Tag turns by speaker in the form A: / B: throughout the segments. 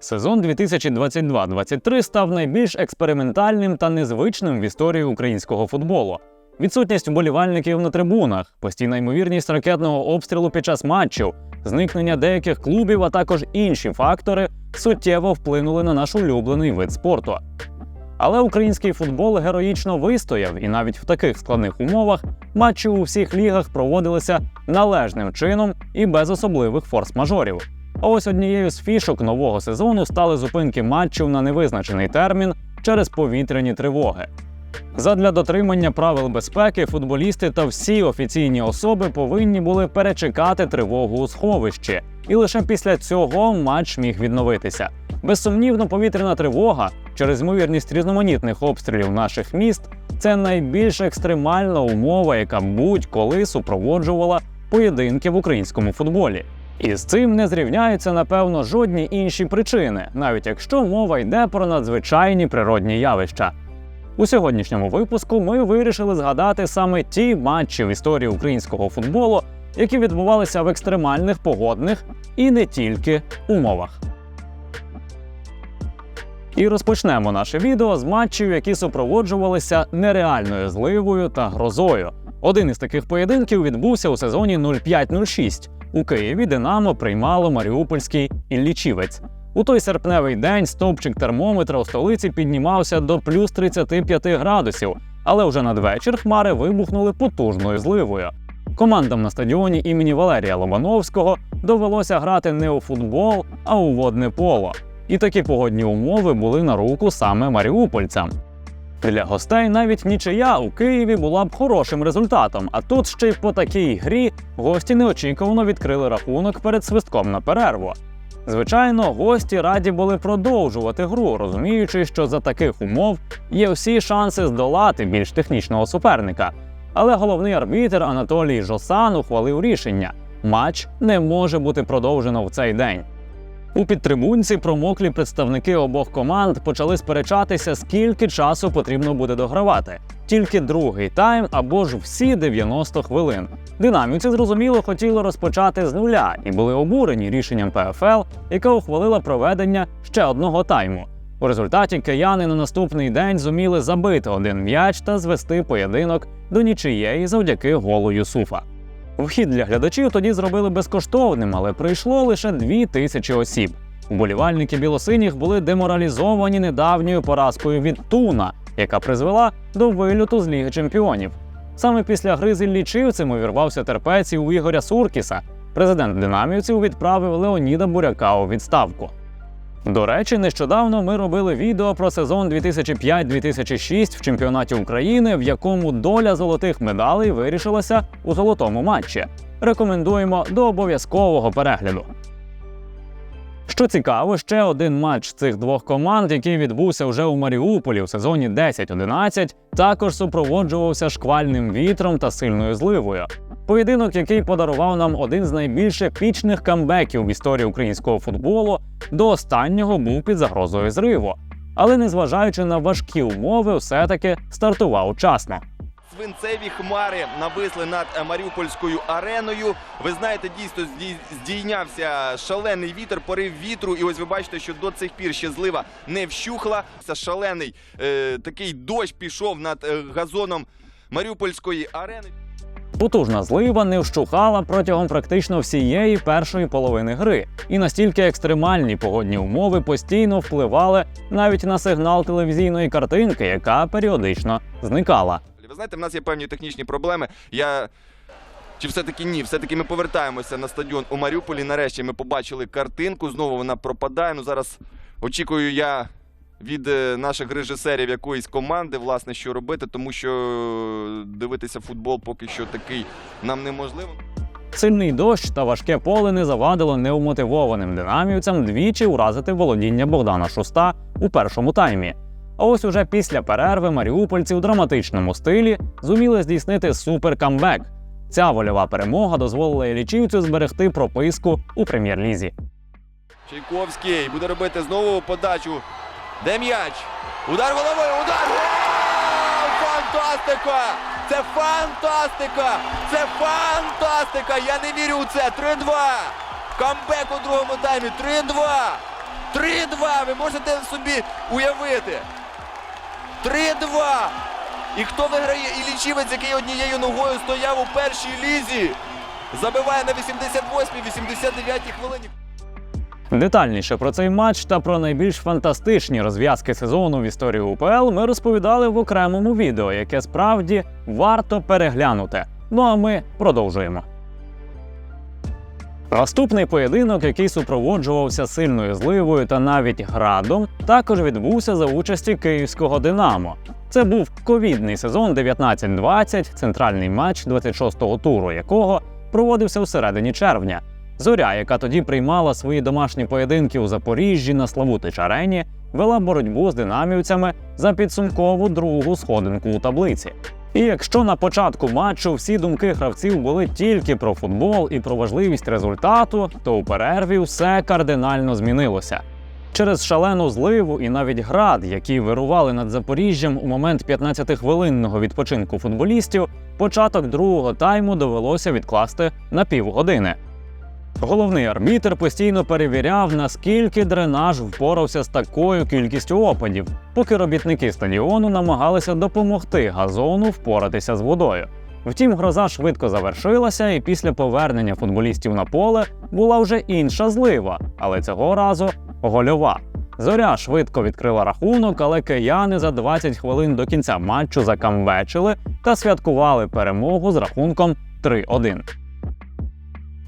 A: Сезон 2022-23 став найбільш експериментальним та незвичним в історії українського футболу. Відсутність вболівальників на трибунах, постійна ймовірність ракетного обстрілу під час матчів, зникнення деяких клубів, а також інші фактори суттєво вплинули на наш улюблений вид спорту. Але український футбол героїчно вистояв, і навіть в таких складних умовах матчі у всіх лігах проводилися належним чином і без особливих форс-мажорів. А ось однією з фішок нового сезону стали зупинки матчів на невизначений термін через повітряні тривоги. Задля дотримання правил безпеки футболісти та всі офіційні особи повинні були перечекати тривогу у сховищі, і лише після цього матч міг відновитися. Безсумнівно, повітряна тривога через ймовірність різноманітних обстрілів наших міст це найбільш екстремальна умова, яка будь-коли супроводжувала поєдинки в українському футболі. І з цим не зрівняються, напевно, жодні інші причини, навіть якщо мова йде про надзвичайні природні явища. У сьогоднішньому випуску ми вирішили згадати саме ті матчі в історії українського футболу, які відбувалися в екстремальних погодних і не тільки умовах. І розпочнемо наше відео з матчів, які супроводжувалися нереальною зливою та грозою. Один із таких поєдинків відбувся у сезоні 05-06. У Києві Динамо приймало Маріупольський Іллічівець. У той серпневий день стовпчик термометра у столиці піднімався до плюс 35 градусів, але вже надвечір хмари вибухнули потужною зливою. Командам на стадіоні імені Валерія Лобановського довелося грати не у футбол, а у водне поло. І такі погодні умови були на руку саме маріупольцям. Для гостей навіть нічия у Києві була б хорошим результатом, а тут ще й по такій грі гості неочікувано відкрили рахунок перед свистком на перерву. Звичайно, гості раді були продовжувати гру, розуміючи, що за таких умов є всі шанси здолати більш технічного суперника. Але головний арбітр Анатолій Жосан ухвалив рішення: матч не може бути продовжено в цей день. У підтрибунці промоклі представники обох команд почали сперечатися, скільки часу потрібно буде догравати. Тільки другий тайм або ж всі 90 хвилин. Динамівці зрозуміло хотіли розпочати з нуля і були обурені рішенням ПФЛ, яка ухвалила проведення ще одного тайму. У результаті кияни на наступний день зуміли забити один м'яч та звести поєдинок до нічиєї завдяки голу Юсуфа. Вхід для глядачів тоді зробили безкоштовним, але прийшло лише дві тисячі осіб. Вболівальники білосиніх були деморалізовані недавньою поразкою від Туна, яка призвела до вильоту з Ліги Чемпіонів. Саме після гри з Іллічівцем увірвався терпець у Ігоря Суркіса. Президент динамівців відправив Леоніда Буряка у відставку. До речі, нещодавно ми робили відео про сезон 2005-2006 в чемпіонаті України, в якому доля золотих медалей вирішилася у золотому матчі. Рекомендуємо до обов'язкового перегляду. Що цікаво, ще один матч цих двох команд, який відбувся вже у Маріуполі у сезоні 10-11, також супроводжувався шквальним вітром та сильною зливою. Поєдинок, який подарував нам один з найбільш епічних камбеків в історії українського футболу, до останнього був під загрозою зриву. Але незважаючи на важкі умови, все-таки стартував вчасно.
B: Свинцеві хмари нависли над е, Маріупольською ареною. Ви знаєте, дійсно здійнявся шалений вітер, порив вітру. І ось ви бачите, що до цих пір ще злива не вщухла. Це шалений е, такий дощ пішов над е, газоном Маріупольської арени.
A: Потужна злива не вщухала протягом практично всієї першої половини гри, і настільки екстремальні погодні умови постійно впливали навіть на сигнал телевізійної картинки, яка періодично зникала.
B: Ви знаєте, в нас є певні технічні проблеми. Я чи все-таки ні? Все-таки ми повертаємося на стадіон у Маріуполі. Нарешті ми побачили картинку. Знову вона пропадає. Ну зараз очікую я від е, наших режисерів якоїсь команди, власне, що робити, тому що е, дивитися футбол поки що такий нам неможливо.
A: Сильний дощ та важке поле не завадило неумотивованим динамівцям двічі уразити володіння Богдана Шуста у першому таймі. А ось уже після перерви маріупольці у драматичному стилі зуміли здійснити суперкамбек. Ця вольова перемога дозволила Ілічівцю зберегти прописку у прем'єр-лізі.
B: Чайковський буде робити знову подачу. Де м'яч? Удар головою, удар! Гол! Фантастика! Це фантастика! Це фантастика! Я не вірю у це! 3-2! Камбек у другому таймі! 3-2! 3-2! Ви можете собі уявити. 3-2. І хто виграє? І лічівець, який однією ногою стояв у першій лізі. Забиває на 88-89 хвилині.
A: Детальніше про цей матч та про найбільш фантастичні розв'язки сезону в історії УПЛ ми розповідали в окремому відео, яке справді варто переглянути. Ну а ми продовжуємо. Наступний поєдинок, який супроводжувався сильною зливою та навіть градом, також відбувся за участі київського Динамо. Це був ковідний сезон 19-20, центральний матч 26-го туру, якого проводився у середині червня. Зоря, яка тоді приймала свої домашні поєдинки у Запоріжжі на Славутич арені, вела боротьбу з динамівцями за підсумкову другу сходинку у таблиці. І якщо на початку матчу всі думки гравців були тільки про футбол і про важливість результату, то у перерві все кардинально змінилося. Через шалену зливу і навіть град, які вирували над Запоріжжям у момент 15-хвилинного відпочинку футболістів, початок другого тайму довелося відкласти на півгодини. Головний арбітр постійно перевіряв, наскільки дренаж впорався з такою кількістю опадів, поки робітники стадіону намагалися допомогти газону впоратися з водою. Втім, гроза швидко завершилася, і після повернення футболістів на поле була вже інша злива, але цього разу гольова. Зоря швидко відкрила рахунок, але кияни за 20 хвилин до кінця матчу закамвечили та святкували перемогу з рахунком 3-1.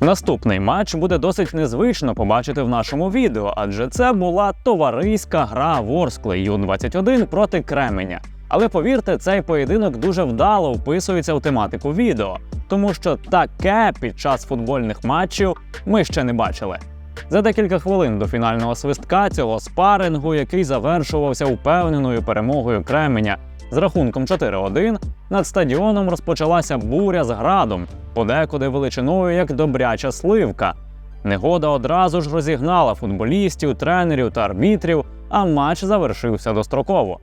A: Наступний матч буде досить незвично побачити в нашому відео, адже це була товариська гра Ворскли Ю-21 проти Кременя. Але повірте, цей поєдинок дуже вдало вписується в тематику відео, тому що таке під час футбольних матчів ми ще не бачили. За декілька хвилин до фінального свистка цього спарингу, який завершувався впевненою перемогою Кременя з рахунком 4-1, над стадіоном розпочалася буря з градом, подекуди величиною як добряча сливка. Негода одразу ж розігнала футболістів, тренерів та арбітрів, а матч завершився достроково.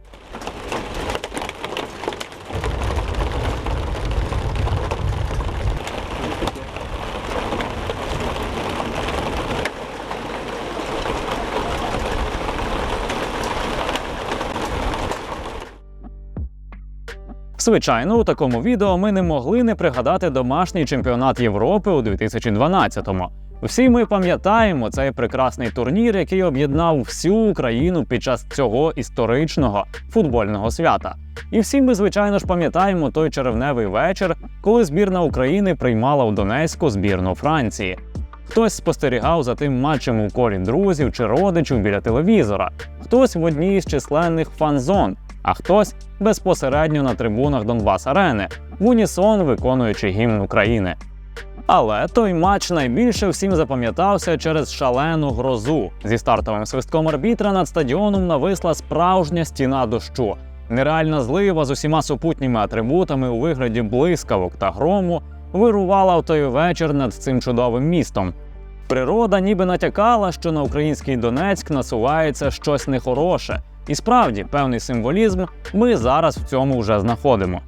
A: Звичайно, у такому відео ми не могли не пригадати домашній чемпіонат Європи у 2012-му. Всі ми пам'ятаємо цей прекрасний турнір, який об'єднав всю Україну під час цього історичного футбольного свята. І всі ми, звичайно ж, пам'ятаємо той червневий вечір, коли збірна України приймала у Донецьку збірну Франції. Хтось спостерігав за тим матчем у колі друзів чи родичів біля телевізора, хтось в одній з численних фан-зон, а хтось безпосередньо на трибунах Донбас Арени, в унісон виконуючи гімн України. Але той матч найбільше всім запам'ятався через шалену грозу. Зі стартовим свистком арбітра над стадіоном нависла справжня стіна дощу. Нереальна злива з усіма супутніми атрибутами у вигляді блискавок та грому вирувала в той вечір над цим чудовим містом. Природа ніби натякала, що на український Донецьк насувається щось нехороше. І справді, певний символізм ми зараз в цьому вже знаходимо.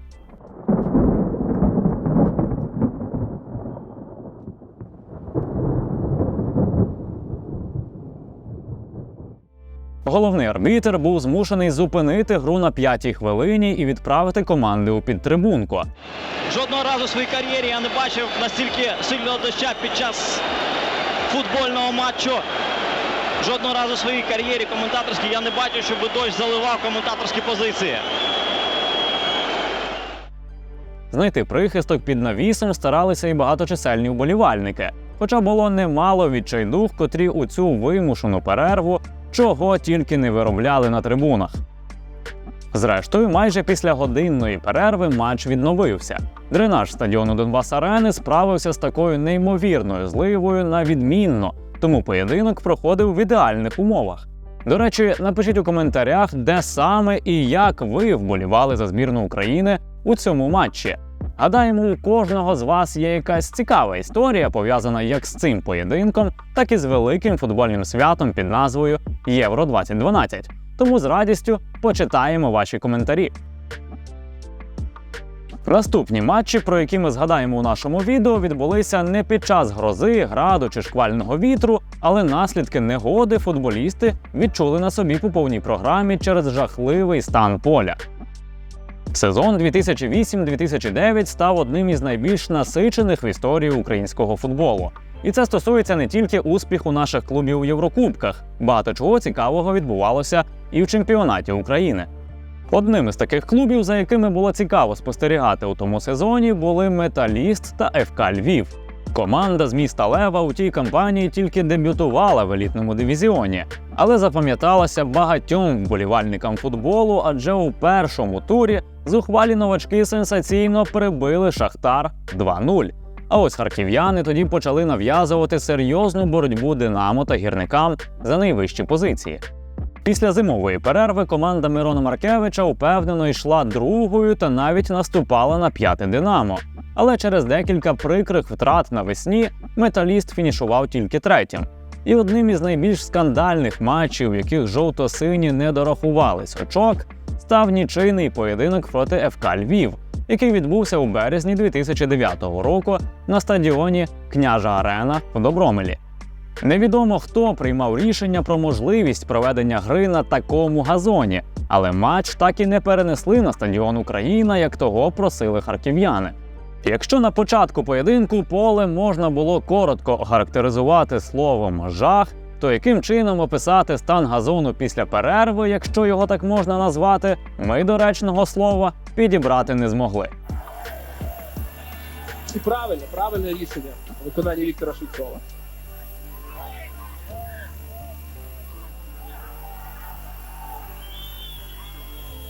A: Головний арбітр був змушений зупинити гру на п'ятій хвилині і відправити команди у підтрибунку.
C: Жодного разу в своїй кар'єрі я не бачив настільки сильного доща під час футбольного матчу. Жодного разу в своїй кар'єрі коментаторській я не бачив, щоб дощ заливав коментаторські позиції.
A: Знайти прихисток під навісом старалися і багаточисельні вболівальники. Хоча було немало відчайдух, котрі у цю вимушену перерву чого тільки не виробляли на трибунах. Зрештою, майже після годинної перерви матч відновився. Дренаж стадіону Донбас Арени справився з такою неймовірною зливою на відмінно, тому поєдинок проходив в ідеальних умовах. До речі, напишіть у коментарях, де саме і як ви вболівали за збірну України у цьому матчі. Гадаємо, у кожного з вас є якась цікава історія, пов'язана як з цим поєдинком, так і з великим футбольним святом під назвою Євро 2012. Тому з радістю почитаємо ваші коментарі. Наступні матчі, про які ми згадаємо у нашому відео, відбулися не під час грози, граду чи шквального вітру, але наслідки негоди футболісти відчули на собі по повній програмі через жахливий стан поля. Сезон 2008-2009 став одним із найбільш насичених в історії українського футболу. І це стосується не тільки успіху наших клубів у Єврокубках, багато чого цікавого відбувалося і в чемпіонаті України. Одним із таких клубів, за якими було цікаво спостерігати у тому сезоні, були Металіст та ФК Львів. Команда з міста Лева у тій кампанії тільки дебютувала в елітному дивізіоні, але запам'яталася багатьом вболівальникам футболу, адже у першому турі зухвалі новачки сенсаційно прибили Шахтар 2-0. А ось харків'яни тоді почали нав'язувати серйозну боротьбу Динамо та гірникам за найвищі позиції. Після зимової перерви команда Мирона Маркевича упевнено йшла другою та навіть наступала на п'яте Динамо. Але через декілька прикрих втрат навесні металіст фінішував тільки третім. І одним із найбільш скандальних матчів, в яких жовто-сині не дорахувались очок, став нічийний поєдинок проти ФК Львів, який відбувся у березні 2009 року на стадіоні Княжа Арена в Добромелі. Невідомо хто приймав рішення про можливість проведення гри на такому газоні, але матч так і не перенесли на стадіон Україна, як того просили харків'яни. Якщо на початку поєдинку поле можна було коротко охарактеризувати словом жах, то яким чином описати стан газону після перерви, якщо його так можна назвати, ми доречного слова підібрати не змогли.
D: І правильне, правильне рішення виконання Віктора Швецова.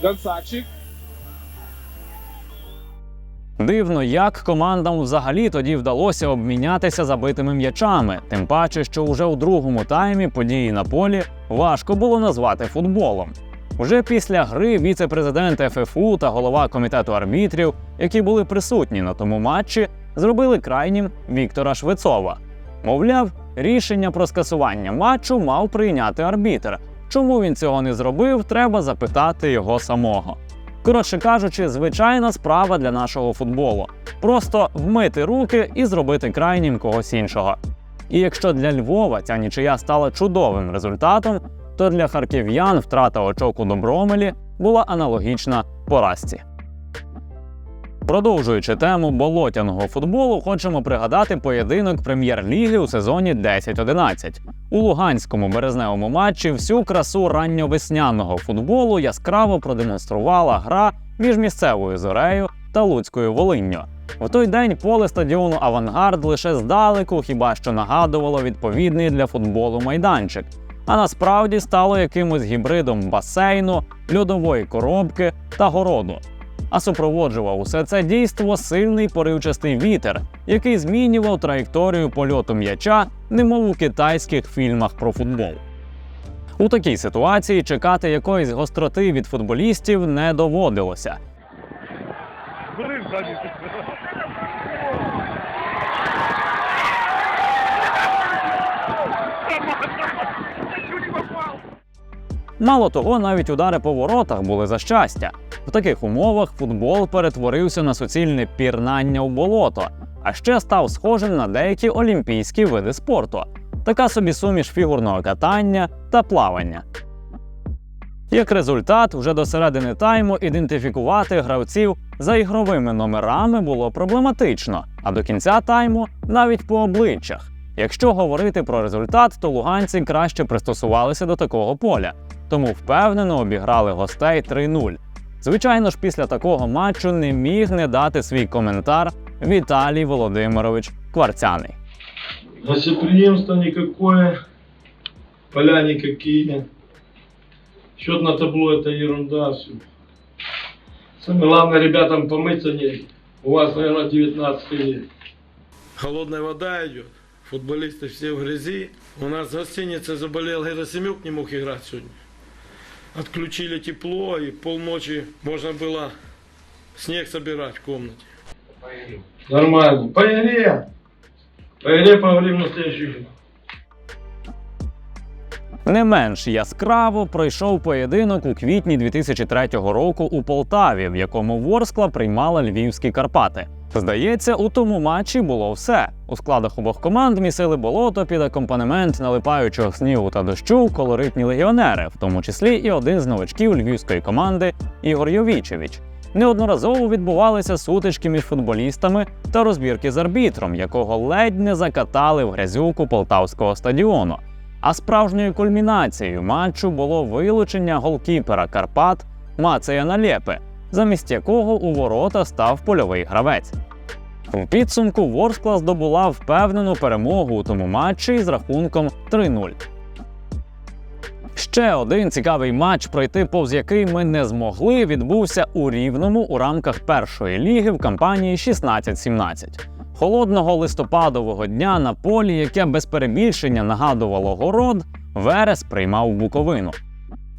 D: Гансачик.
A: Дивно, як командам взагалі тоді вдалося обмінятися забитими м'ячами, тим паче, що уже у другому таймі події на полі важко було назвати футболом. Уже після гри віце-президент ФФУ та голова комітету арбітрів, які були присутні на тому матчі, зробили крайнім Віктора Швецова. Мовляв, рішення про скасування матчу мав прийняти арбітр. Чому він цього не зробив, треба запитати його самого. Коротше кажучи, звичайна справа для нашого футболу. Просто вмити руки і зробити крайнім когось іншого. І якщо для Львова ця нічия стала чудовим результатом, то для харків'ян втрата очок у Добромелі була аналогічна поразці. Продовжуючи тему болотяного футболу, хочемо пригадати поєдинок прем'єр-ліги у сезоні 10-11. У луганському березневому матчі всю красу ранньовесняного футболу яскраво продемонструвала гра між місцевою зорею та Луцькою Волинню. В той день поле стадіону Авангард лише здалеку хіба що нагадувало відповідний для футболу майданчик, а насправді стало якимось гібридом басейну, льодової коробки та городу. А супроводжував усе це дійство сильний поривчастий вітер, який змінював траєкторію польоту м'яча, немов у китайських фільмах про футбол. У такій ситуації чекати якоїсь гостроти від футболістів не доводилося. Мало того, навіть удари по воротах були за щастя. В таких умовах футбол перетворився на суцільне пірнання у болото, а ще став схожим на деякі олімпійські види спорту, така собі суміш фігурного катання та плавання. Як результат, вже до середини тайму ідентифікувати гравців за ігровими номерами було проблематично, а до кінця тайму навіть по обличчях. Якщо говорити про результат, то луганці краще пристосувалися до такого поля, тому впевнено обіграли гостей 3-0. Звичайно ж, після такого матчу не міг не дати свій коментар Віталій Володимирович Кварцяний.
E: Гостеприимство никакое, поля никакие. Счет на табло это ерунда все. Самое главное ребятам помыться не. У вас, наверное, 19 лет. Холодная вода идет. Футболисты все в грязи. У нас в гостинице заболел Герасимюк, не мог играть сегодня. Отключили тепло и полночи можно было снег собирать в комнате. Нормально. По игре. По игре поговорим на следующий
A: Не менш яскраво пройшов поєдинок у квітні 2003 року у Полтаві, в якому Ворскла приймала львівські Карпати. Здається, у тому матчі було все. У складах обох команд місили болото під акомпанемент налипаючого снігу та дощу колоритні легіонери, в тому числі і один з новачків львівської команди Ігор Йовічевич. Неодноразово відбувалися сутички між футболістами та розбірки з арбітром, якого ледь не закатали в грязюку полтавського стадіону. А справжньою кульмінацією матчу було вилучення голкіпера Карпат Мацея Налєпи, замість якого у ворота став польовий гравець. У підсумку Ворскла здобула впевнену перемогу у тому матчі з рахунком 3-0. Ще один цікавий матч, пройти повз який ми не змогли, відбувся у Рівному у рамках першої ліги в кампанії 16-17. Холодного листопадового дня на полі, яке без перебільшення нагадувало город, Верес приймав Буковину.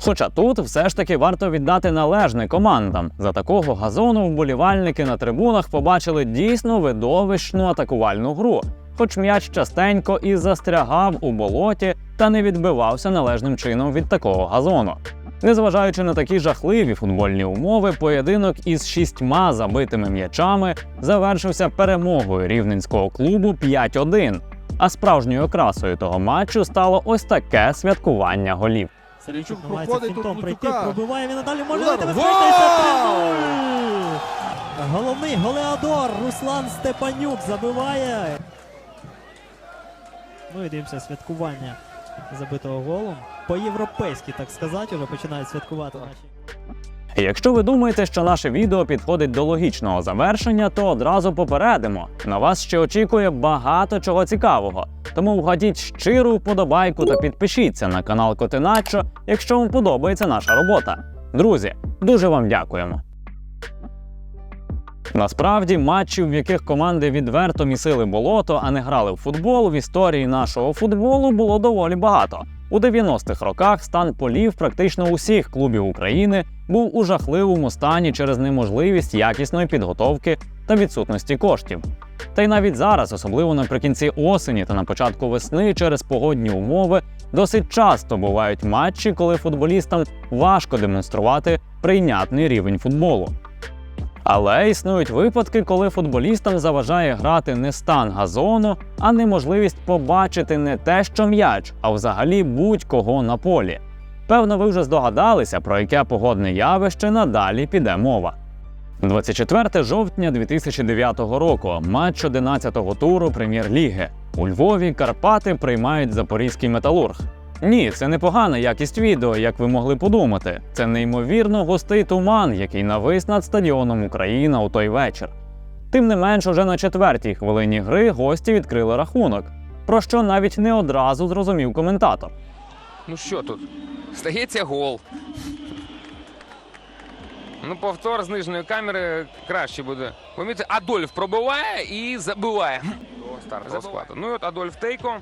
A: Хоча тут все ж таки варто віддати належне командам. За такого газону вболівальники на трибунах побачили дійсно видовищну атакувальну гру, хоч м'яч частенько і застрягав у болоті та не відбивався належним чином від такого газону. Незважаючи на такі жахливі футбольні умови, поєдинок із шістьма забитими м'ячами завершився перемогою рівненського клубу 5-1. А справжньою окрасою того матчу стало ось таке святкування голів.
F: Сергійчук проходить тут пройти,
G: пробиває він надалі, може бути
F: Гол!
G: Головний голеадор Руслан Степанюк забиває. Ну і дивимося святкування забитого голом. По-європейськи, так сказати, вже починають святкувати наші.
A: Якщо ви думаєте, що наше відео підходить до логічного завершення, то одразу попередимо. На вас ще очікує багато чого цікавого. Тому вгадіть щиру вподобайку та підпишіться на канал Котиначо, якщо вам подобається наша робота. Друзі, дуже вам дякуємо. Насправді, матчів, в яких команди відверто місили болото, а не грали в футбол, в історії нашого футболу було доволі багато. У 90-х роках стан полів практично усіх клубів України був у жахливому стані через неможливість якісної підготовки та відсутності коштів. Та й навіть зараз, особливо наприкінці осені та на початку весни, через погодні умови, досить часто бувають матчі, коли футболістам важко демонструвати прийнятний рівень футболу. Але існують випадки, коли футболістам заважає грати не стан газону, а неможливість побачити не те, що м'яч, а взагалі будь-кого на полі. Певно, ви вже здогадалися, про яке погодне явище надалі піде мова. 24 жовтня 2009 року. Матч 11-го туру прем'єр-ліги. У Львові Карпати приймають запорізький металург. Ні, це не погана якість відео, як ви могли подумати. Це неймовірно густий туман, який навис над стадіоном Україна у той вечір. Тим не менш, уже на четвертій хвилині гри гості відкрили рахунок, про що навіть не одразу зрозумів коментатор.
H: Ну що тут? Стається гол. Ну, повтор з нижньої камери краще буде. Помітьте, Адольф пробиває і забиває. Склада. Ну і от Адольф Тейко.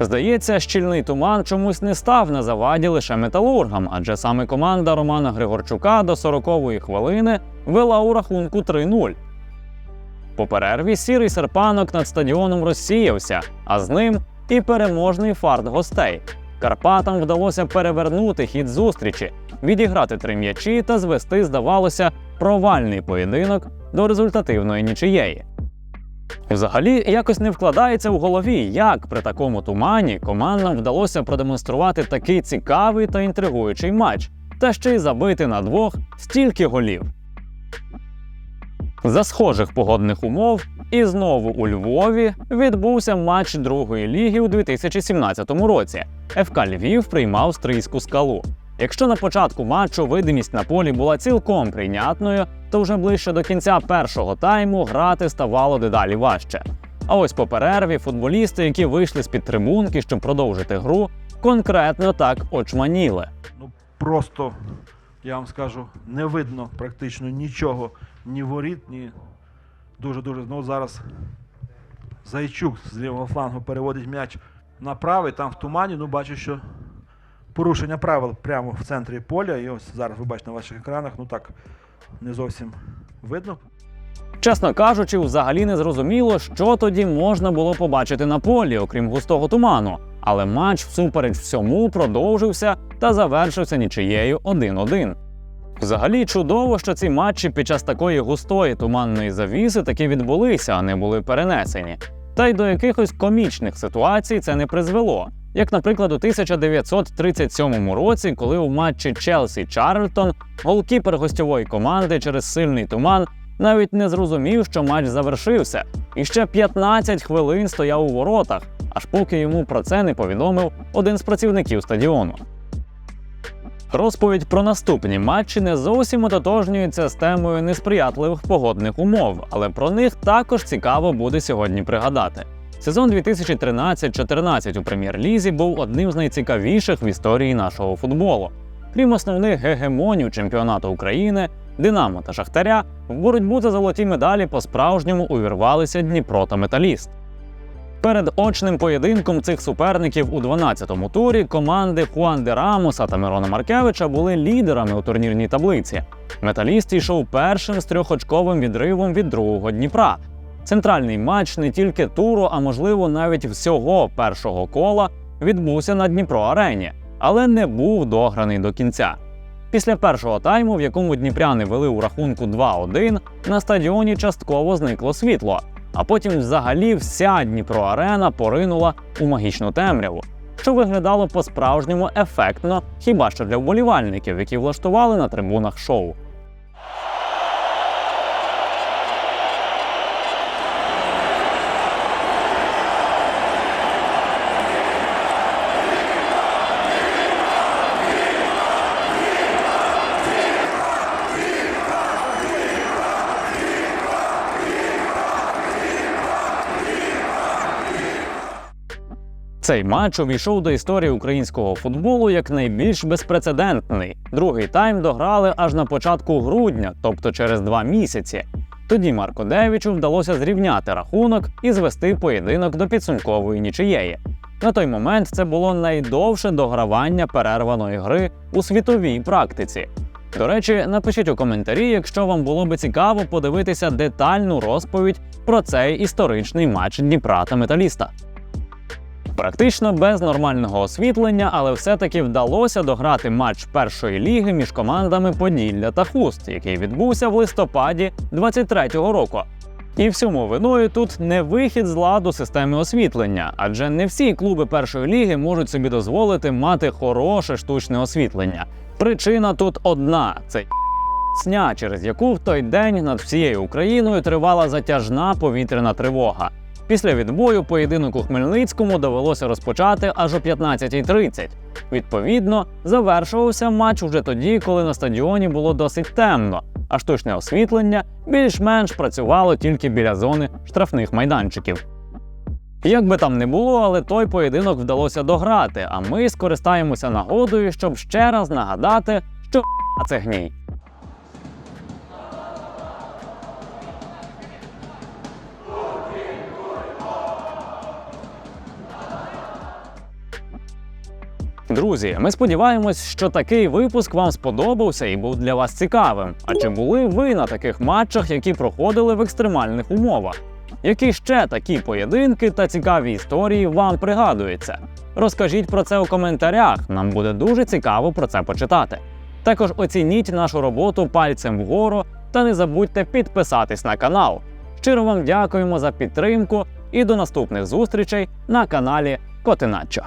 A: Здається, щільний туман чомусь не став на заваді лише металургам, адже саме команда Романа Григорчука до 40-ї хвилини вела у рахунку 3-0. По перерві сірий серпанок над стадіоном розсіявся, а з ним і переможний фарт гостей. Карпатам вдалося перевернути хід зустрічі, відіграти три м'ячі та звести, здавалося, провальний поєдинок до результативної нічиєї. Взагалі якось не вкладається в голові, як при такому тумані командам вдалося продемонструвати такий цікавий та інтригуючий матч, та ще й забити на двох стільки голів. За схожих погодних умов і знову у Львові відбувся матч другої ліги у 2017 році. ФК Львів приймав стрийську скалу. Якщо на початку матчу видимість на полі була цілком прийнятною, то вже ближче до кінця першого тайму грати ставало дедалі важче. А ось по перерві футболісти, які вийшли з під трибунки, щоб продовжити гру, конкретно так очманіли.
F: Ну просто, я вам скажу, не видно практично нічого, ні воріт, ні. Дуже-дуже. Ну зараз Зайчук з лівого флангу переводить м'яч на правий, там в тумані. Ну, бачу, що порушення правил прямо в центрі поля. І ось зараз ви бачите на ваших екранах, ну так не зовсім видно.
A: Чесно кажучи, взагалі не зрозуміло, що тоді можна було побачити на полі, окрім густого туману. Але матч всупереч всьому продовжився та завершився нічиєю 1-1. Взагалі чудово, що ці матчі під час такої густої туманної завіси таки відбулися, а не були перенесені. Та й до якихось комічних ситуацій це не призвело. Як, наприклад, у 1937 році, коли у матчі Челсі Чарльтон голкіпер гостьової команди через сильний туман навіть не зрозумів, що матч завершився, і ще 15 хвилин стояв у воротах, аж поки йому про це не повідомив один з працівників стадіону. Розповідь про наступні матчі не зовсім ототожнюється з темою несприятливих погодних умов, але про них також цікаво буде сьогодні пригадати. Сезон 2013-14 у прем'єр-лізі був одним з найцікавіших в історії нашого футболу. Крім основних гегемонів чемпіонату України, Динамо та Шахтаря, в боротьбу за золоті медалі по-справжньому увірвалися Дніпро та Металіст. Перед очним поєдинком цих суперників у 12-му турі команди Хуан де Рамоса та Мирона Маркевича були лідерами у турнірній таблиці. Металіст йшов першим з трьохочковим відривом від другого Дніпра. Центральний матч не тільки туру, а можливо навіть всього першого кола відбувся на Дніпро Арені, але не був дограний до кінця. Після першого тайму, в якому дніпряни вели у рахунку 2-1, на стадіоні частково зникло світло, а потім взагалі вся Дніпро Арена поринула у магічну темряву, що виглядало по-справжньому ефектно, хіба що для вболівальників, які влаштували на трибунах шоу. Цей матч увійшов до історії українського футболу як найбільш безпрецедентний. Другий тайм дограли аж на початку грудня, тобто через два місяці. Тоді Марко Девічу вдалося зрівняти рахунок і звести поєдинок до підсумкової нічиєї. На той момент це було найдовше догравання перерваної гри у світовій практиці. До речі, напишіть у коментарі, якщо вам було би цікаво подивитися детальну розповідь про цей історичний матч Дніпра та Металіста. Практично без нормального освітлення, але все-таки вдалося дограти матч першої ліги між командами Поділля та Хуст, який відбувся в листопаді 23-го року. І всьому виною тут не вихід з ладу системи освітлення, адже не всі клуби першої ліги можуть собі дозволити мати хороше штучне освітлення. Причина тут одна: це сня, через яку в той день над всією Україною тривала затяжна повітряна тривога. Після відбою поєдинок у Хмельницькому довелося розпочати аж о 15.30. Відповідно, завершувався матч уже тоді, коли на стадіоні було досить темно, а штучне освітлення більш-менш працювало тільки біля зони штрафних майданчиків. Як би там не було, але той поєдинок вдалося дограти, а ми скористаємося нагодою, щоб ще раз нагадати, що це гній. Друзі, ми сподіваємось, що такий випуск вам сподобався і був для вас цікавим. А чи були ви на таких матчах, які проходили в екстремальних умовах? Які ще такі поєдинки та цікаві історії вам пригадуються? Розкажіть про це у коментарях, нам буде дуже цікаво про це почитати. Також оцініть нашу роботу пальцем вгору та не забудьте підписатись на канал. Щиро вам дякуємо за підтримку і до наступних зустрічей на каналі Котиначо.